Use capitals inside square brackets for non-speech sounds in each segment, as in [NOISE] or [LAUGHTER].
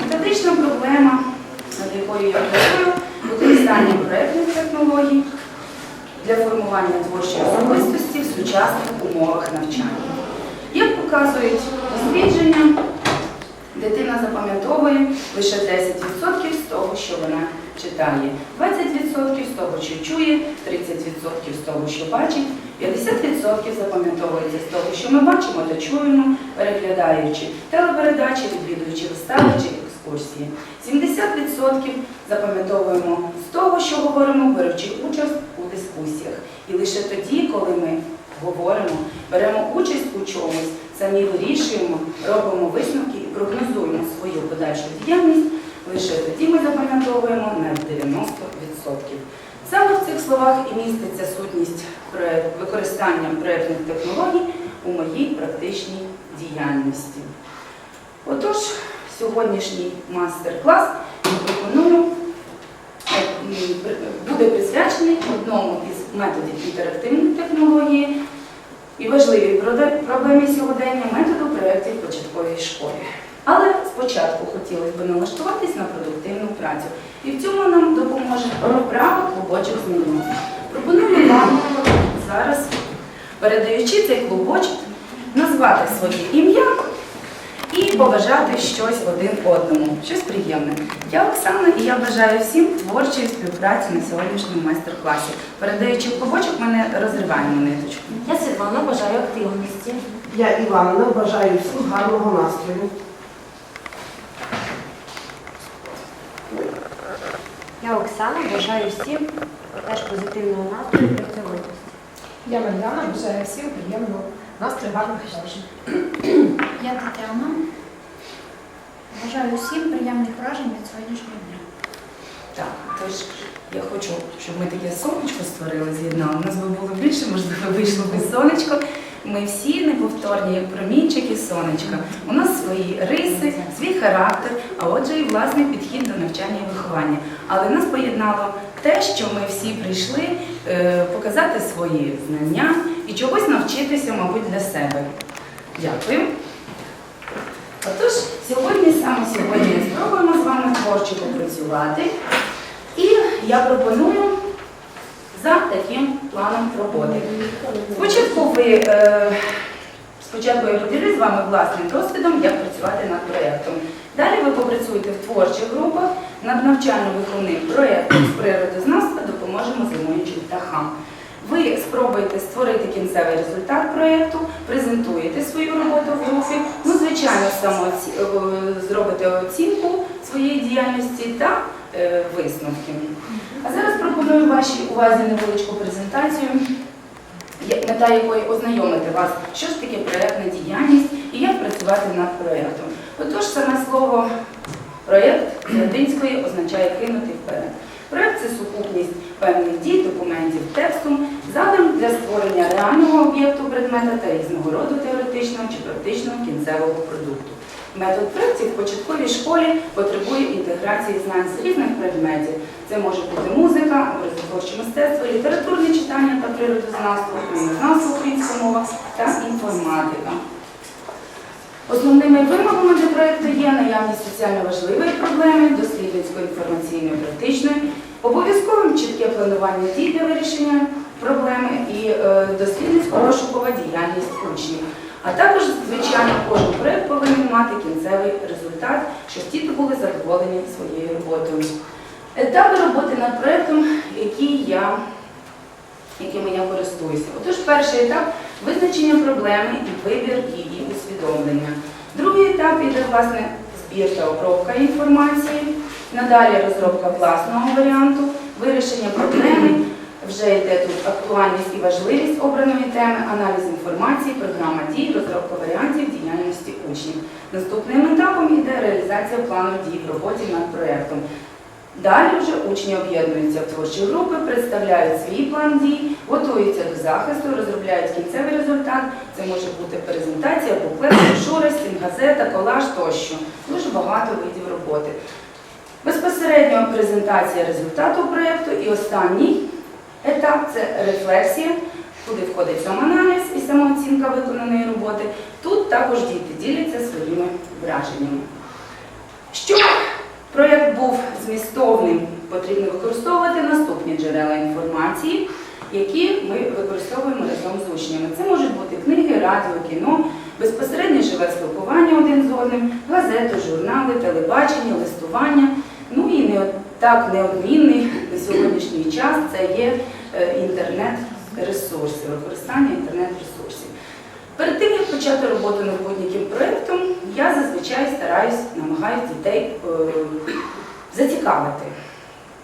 Методична проблема, над якою я працюю, використання проєктних технологій для формування творчої особистості в сучасних умовах навчання. Як показують дослідження, дитина запам'ятовує лише 10% з того, що вона читає, 20% з того, що чує, 30% з того, що бачить, 50% запам'ятовується з того, що ми бачимо та чуємо, переглядаючи телепередачі, відвідуючи вистави чи екскурсії. 70% запам'ятовуємо з того, що говоримо, беручи участь у дискусіях. І лише тоді, коли ми говоримо, беремо участь у чомусь, самі вирішуємо, робимо висновки і прогнозуємо свою подальшу діяльність, лише тоді ми запам'ятовуємо на 90%. Саме в цих словах і міститься сутність використання проєктних технологій у моїй практичній діяльності. Отож, сьогоднішній мастер-клас пропоную е, буде присвячений одному із методів інтерактивної технології і важливій проблемі сьогодення методу проєктів початковій школі. Але спочатку хотілося б налаштуватись на продуктивну працю. І в цьому нам допоможе вправа клубочок змінювати. Пропоную вам зараз, передаючи цей клубочок, назвати своє ім'я побажати щось один одному, щось приємне. Я Оксана і я бажаю всім творчої співпраці на сьогоднішньому майстер-класі. Передаючи клубочок, ми не розриваємо ниточку. Я Світлана бажаю активності. Я Іванна бажаю всім гарного настрою. Я Оксана бажаю всім теж позитивного настрою і працьовитості. Я Мар'яна, бажаю всім приємного настрою, гарних вражень. Я Тетяна. Бажаю усім приємних вражень від сьогоднішнього дня. Так, тож я хочу, щоб ми таке сонечко створили, з'єднали. У нас би було більше, можливо, вийшло би сонечко. Ми всі неповторні, як промінчики сонечка. У нас свої риси, свій характер, а отже, і власний підхід до навчання і виховання. Але нас поєднало те, що ми всі прийшли е, показати свої знання і чогось навчитися, мабуть, для себе. Дякую. Отож, сьогодні, саме сьогодні, спробуємо з вами творчо попрацювати. І я пропоную за таким планом роботи. Спочатку ви е, спочатку я поділюсь з вами власним досвідом, як працювати над проєктом. Далі ви попрацюєте в творчих групах над навчально-виховним проєктом з природознавства допоможемо зимуючим птахам. Ви спробуєте створити кінцевий результат проєкту, презентуєте свою роботу в групі, ну, звичайно, самооці... е, зробите оцінку своєї діяльності та е, висновки. А зараз пропоную вашій увазі невеличку презентацію, мета якої ознайомити вас, що ж таке проєктна діяльність і як працювати над проєктом. Отож, саме слово проєкт латинської означає кинути вперед. Проєкт це сукупність певних дій, документів, тексту, задум для створення реального об'єкту предмета та різного роду теоретичного чи практичного кінцевого продукту. Метод проєктів в початковій школі потребує інтеграції знань з різних предметів. Це може бути музика, образотворче мистецтво, літературне читання та природознавство, українознавство, українська мова та інформатика. Основними вимогами для проєкту є наявність соціально важливої проблеми, дослідницької інформаційної практичної, обов'язковим чітке планування дій для вирішення проблеми і е, дослідницько-розшукова діяльність учнів. А також, звичайно, кожен проєкт повинен мати кінцевий результат, щоб діти були задоволені своєю роботою. Етапи роботи над проєктом, якими я користуюся. Отож, перший етап визначення проблеми і вибір її усвідомлення. Другий етап іде власне збір та обробка інформації. Надалі розробка власного варіанту, вирішення проблеми. Вже йде тут актуальність і важливість обраної теми, аналіз інформації, програма дій, розробка варіантів діяльності учнів. Наступним етапом йде реалізація плану дій в роботі над проєктом. Далі вже учні об'єднуються в творчі групи, представляють свій план дій, готуються до захисту, розробляють кінцевий результат. Це може бути презентація, буклет, брошура, стінгазета, колаж тощо. Дуже багато видів роботи. Безпосередньо презентація результату проєкту і останній етап це рефлексія, куди входить самоаналіз і самооцінка виконаної роботи. Тут також діти діляться своїми враженнями. Щоб проєкт був змістовним, потрібно використовувати наступні джерела інформації, які ми використовуємо разом з учнями. Це можуть бути книги, радіо, кіно, безпосереднє живе спілкування один з одним, газети, журнали, телебачення, листування. Ну і не так неодмінний на сьогоднішній час це є е, інтернет-ресурси, використання інтернет-ресурсів. Перед тим, як почати роботу над будь-яким проєктом, я зазвичай стараюсь, намагаюсь дітей е, зацікавити.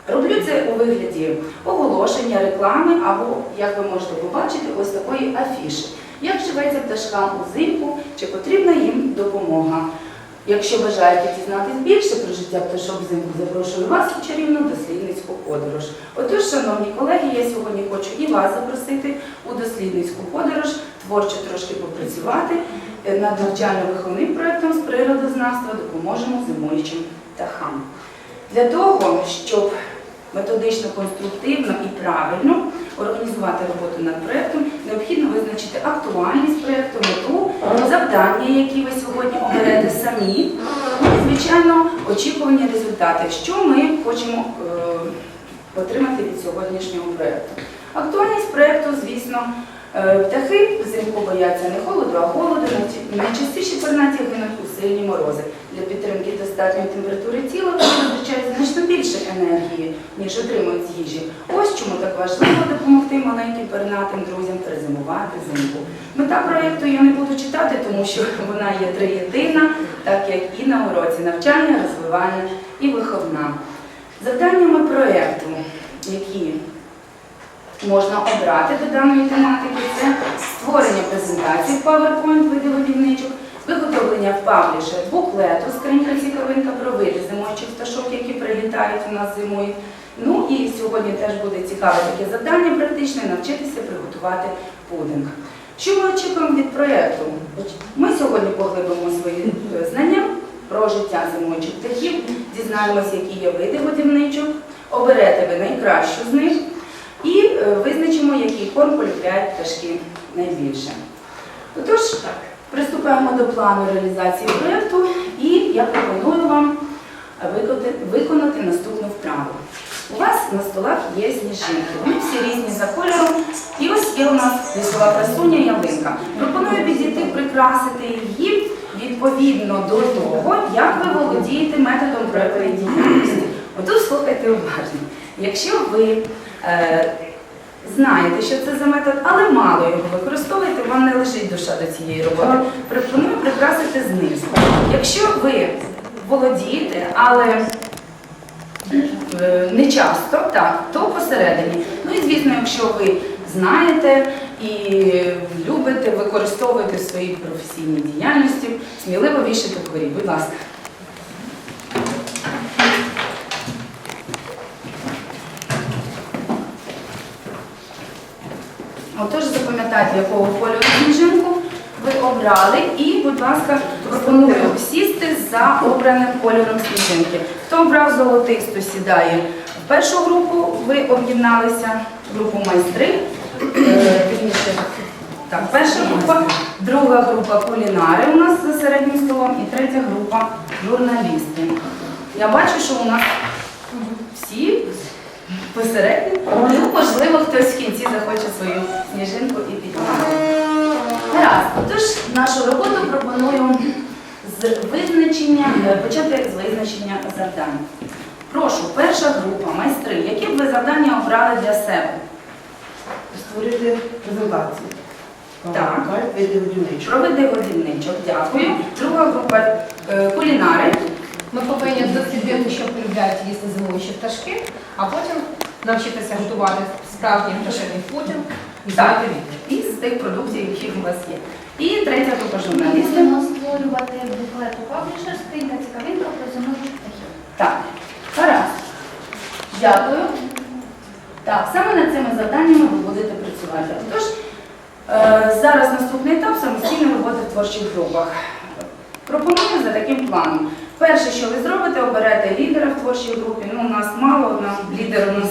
Роблю це у вигляді оголошення, реклами або, як ви можете побачити, ось такої афіши. Як живеться пташкам узимку, чи потрібна їм допомога? Якщо бажаєте дізнатись більше про життя пташок взимку, запрошую вас у чарівну дослідницьку подорож. Отож, шановні колеги, я сьогодні хочу і вас запросити у дослідницьку подорож, творчо трошки попрацювати над навчально-виховним проєктом з природознавства допоможемо зимуючим птахам. Для того, щоб методично, конструктивно і правильно організувати роботу над проєктом, необхідно визначити актуальність проєкту, мету, завдання, які ви сьогодні оберете самі, і, звичайно, очікувані результати, що ми хочемо е, отримати від сьогоднішнього проєкту. Актуальність проєкту, звісно, птахи взимку бояться не холоду, а голоду. Найча- Найчастіші пернаті гинуть у сильні морози. Для підтримки достатньої температури тіла вони витрачають значно більше енергії, ніж отримують з їжі. Ось чому так важливо допомогти маленьким пернатим друзям перезимувати взимку. Мета проєкту я не буду читати, тому що [LAUGHS] вона є триєдина, так як і на уроці навчання, розвивання і виховна. Завданнями проєкту, які можна обрати до даної тематики, це створення презентації в PowerPoint види годівничок, виготовлення в пабліше буклету, скринька цікавинка про види зимуючих пташок, які прилітають у нас зимою. Ну і сьогодні теж буде цікаве таке завдання практичне навчитися приготувати пудинг. Що ми очікуємо від проєкту? Ми сьогодні поглибимо свої е, знання про життя зимуючих птахів, дізнаємося, які є види годівничок, оберете ви найкращу з них визначимо, який корм полюбляють пташки найбільше. Отож, приступаємо до плану реалізації проєкту і я пропоную вам виконати, наступну вправу. У вас на столах є сніжинки. Вони всі різні за кольором. І ось є у нас лісова красуня ялинка. Пропоную підійти прикрасити її відповідно до того, як ви володієте методом проявної діяльності. Отут слухайте уважно. Якщо ви е, знаєте, що це за метод, але мало його використовуєте, вам не лежить душа до цієї роботи. Пропоную прикрасити знизу. Якщо ви володієте, але е, не часто, так, то посередині. Ну і звісно, якщо ви знаєте і любите, використовуєте в своїй професійній діяльності, сміливо вішайте вгорі, будь ласка. Отож, запам'ятайте, якого кольору сніжинку ви обрали, і, будь ласка, пропоную сісти за обраним кольором сніжинки. Хто обрав золотисту, сідає в першу групу, ви об'єдналися групу майстри. Е, Так, перша група, друга група кулінари у нас за середнім столом, і третя група журналісти. Я бачу, що у нас всі посередині. Ну, можливо, хтось в кінці захоче свою сніжинку і підняти. Гаразд, отож, нашу роботу пропоную з визначення, е, почати з визначення завдань. Прошу, перша група, майстри, які б ви завдання обрали для себе? Створити презентацію. Так. Види годівничок. Про види годівничок, дякую. Друга група е, кулінари. Ми повинні дослідити, що полюбляють їсти зимуючі пташки, а потім навчитися готувати справжній пташиний пудінг і Так. знати із тих продуктів, які у вас є. І третя група Ми журналістів. будемо створювати буклет у паблішер, скринька цікавинка про зимуючих птахів. Так, гаразд. Дякую. Так, саме над цими завданнями ви будете працювати. Тож, е, зараз наступний етап самостійної роботи в творчих групах. Пропоную за таким планом. Перше, що ви зробите, оберете лідера в творчій групі. Ну, у нас мало, у лідер у нас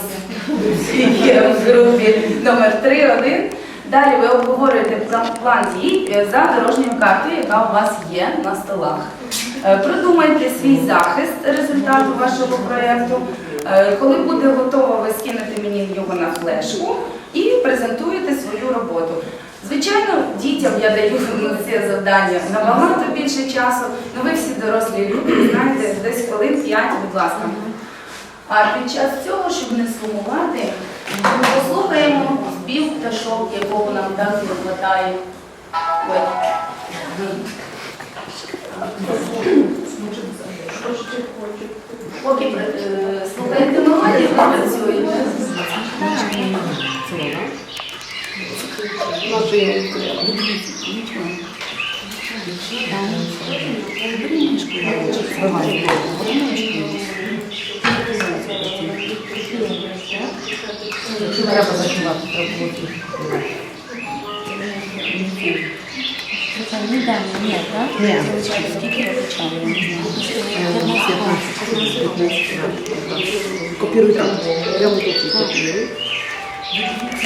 є в групі номер 3, 1. Далі ви обговорюєте план, план дій е, за дорожньою картою, яка у вас є на столах. Е, Продумайте свій захист результату вашого проєкту. Е, Коли буде готово, ви скинете мені його на флешку і презентуєте свою роботу. Звичайно, дітям я даю це завдання набагато більше часу, але ви всі дорослі люди, знаєте, десь хвилин 5, будь ласка. А під час цього, щоб не сумувати, ми послухаємо спів пташок, якого нам так не вистачає. Поки е, слухаєте мелодію, ви працюєте. Треба заспівати, треба було. Ні, так? Ні. Скільки я почала, я не знаю. Копіруй там. Прямо тут копіруй. Дивіться,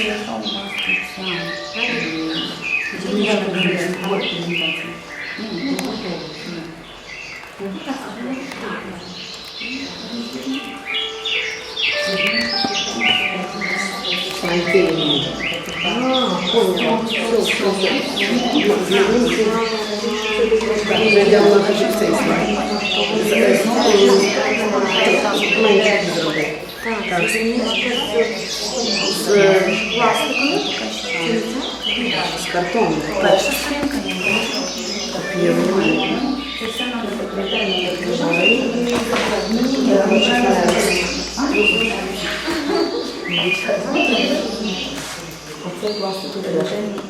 яка у вас тут ця. А, понял. Все, все, все. Вже йдемо на цей слайд. Менше зробити. Так. З з картону. Перша сторінка. Копіруй. Це все нам закріпляємо. Оце власне тут лежить.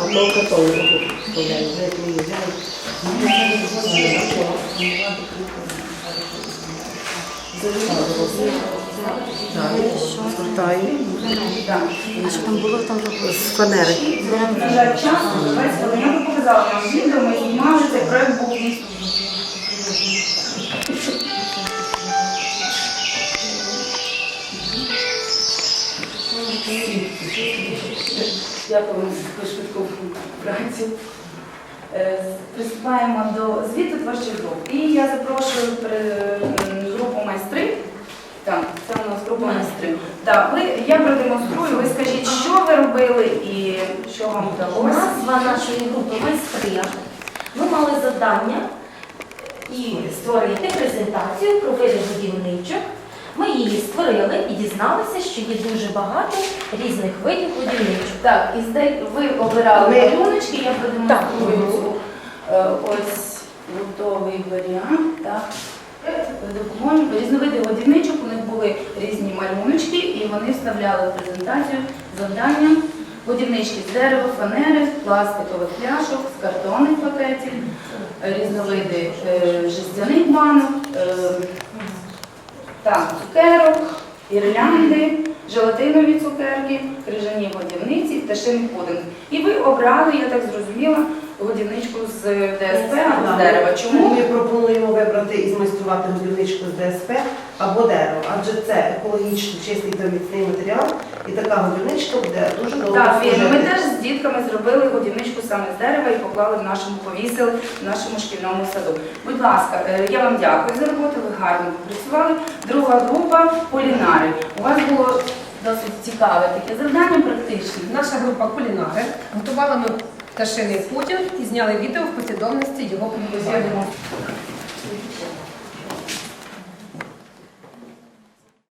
А то картону тут вставляю. Вже як ми взяли. Згортаю. Так. А що там було там? З фанери. Показала вам відео, ми знімали, цей проект був. Дякую за швидку працю. Е, Приступаємо до звіту творчих груп. І я запрошую при- групу майстри. Так, у нас група ви, я продемонструю, ви скажіть, що ви робили і що вам вдалося. Назва нашої групи майстри. Ми мали завдання і створити презентацію про види будівничок. Ми її створили і дізналися, що є дуже багато різних видів будівничок. Так, і здай, ви обирали Ми- малюночки, я продемонструю е, ось готовий варіант. Так. Допоможемо. Різновиди годівничок, у них були різні малюночки, і вони вставляли презентацію завдання. Годівнички з дерева, фанери, пластикових пляшок, з картонних пакетів, різновиди е, жестяних банок, е, так, цукерок, ірлянди, желатинові цукерки, крижані годівниці, пташиний пудинг. І ви обрали, я так зрозуміла, годівничку з ДСП або з дерева. Чому? Ми пропонуємо вибрати і змайструвати годівничку з ДСП або дерево, адже це екологічно чистий та міцний матеріал, і така годівничка буде дуже довго Так, Вірно, ми теж з дітками зробили годівничку саме з дерева і поклали в нашому повісили в нашому шкільному саду. Будь ласка, е, я вам дякую за роботу, ви гарно попрацювали. Друга група кулінари. У вас було досить цікаве таке завдання, практичне. Наша група кулінари готувала ми пташиний Путін і зняли відео в послідовності його приготування.